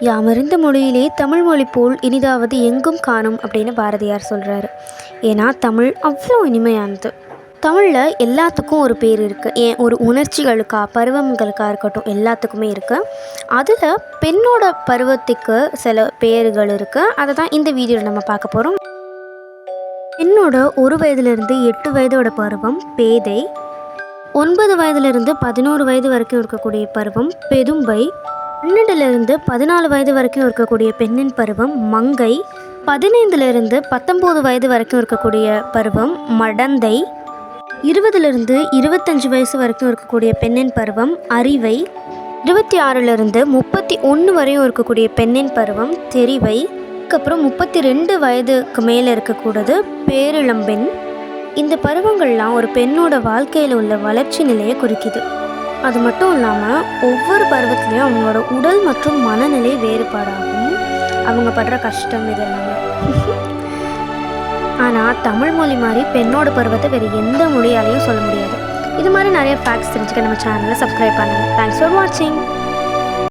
யாமறிந்த மொழியிலே தமிழ் மொழி போல் இனிதாவது எங்கும் காணும் அப்படின்னு பாரதியார் சொல்கிறாரு ஏன்னா தமிழ் அவ்வளோ இனிமையானது. தமிழில் எல்லாத்துக்கும் ஒரு பேர் இருக்குது ஏன் ஒரு உணர்ச்சிகளுக்கா பருவங்களுக்கா இருக்கட்டும் எல்லாத்துக்குமே இருக்குது அதில் பெண்ணோட பருவத்துக்கு சில பேர்கள் இருக்குது அதை தான் இந்த வீடியோவில் நம்ம பார்க்க போகிறோம் பெண்ணோட ஒரு வயதுலேருந்து எட்டு வயதோட பருவம் பேதை ஒன்பது வயதுலேருந்து பதினோரு வயது வரைக்கும் இருக்கக்கூடிய பருவம் பெதும்பை பன்னெண்டுலேருந்து பதினாலு வயது வரைக்கும் இருக்கக்கூடிய பெண்ணின் பருவம் மங்கை பதினைந்துலேருந்து பத்தொம்போது வயது வரைக்கும் இருக்கக்கூடிய பருவம் மடந்தை இருபதுலேருந்து இருபத்தஞ்சு வயசு வரைக்கும் இருக்கக்கூடிய பெண்ணின் பருவம் அறிவை இருபத்தி ஆறுலேருந்து முப்பத்தி ஒன்று வரையும் இருக்கக்கூடிய பெண்ணின் பருவம் தெரிவை அதுக்கப்புறம் முப்பத்தி ரெண்டு வயதுக்கு மேலே இருக்கக்கூடாது பேரிளம்பெண். இந்த பருவங்கள்லாம் ஒரு பெண்ணோட வாழ்க்கையில் உள்ள வளர்ச்சி நிலையை குறிக்குது. அது மட்டும் இல்லாமல் ஒவ்வொரு பருவத்துலேயும் அவங்களோட உடல் மற்றும் மனநிலை வேறுபாடாகும் அவங்க படுற கஷ்டம் இதெல்லாமே ஆனால் தமிழ் மொழி மாதிரி பெண்ணோட பருவத்தை வேறு எந்த மொழியாலையும் சொல்ல முடியாது. இது மாதிரி நிறைய ஃபேக்ட்ஸ் தெரிஞ்சுக்க நம்ம சேனலை சப்ஸ்கிரைப் பண்ணுங்கள் தேங்க்ஸ் ஃபார் வாட்சிங்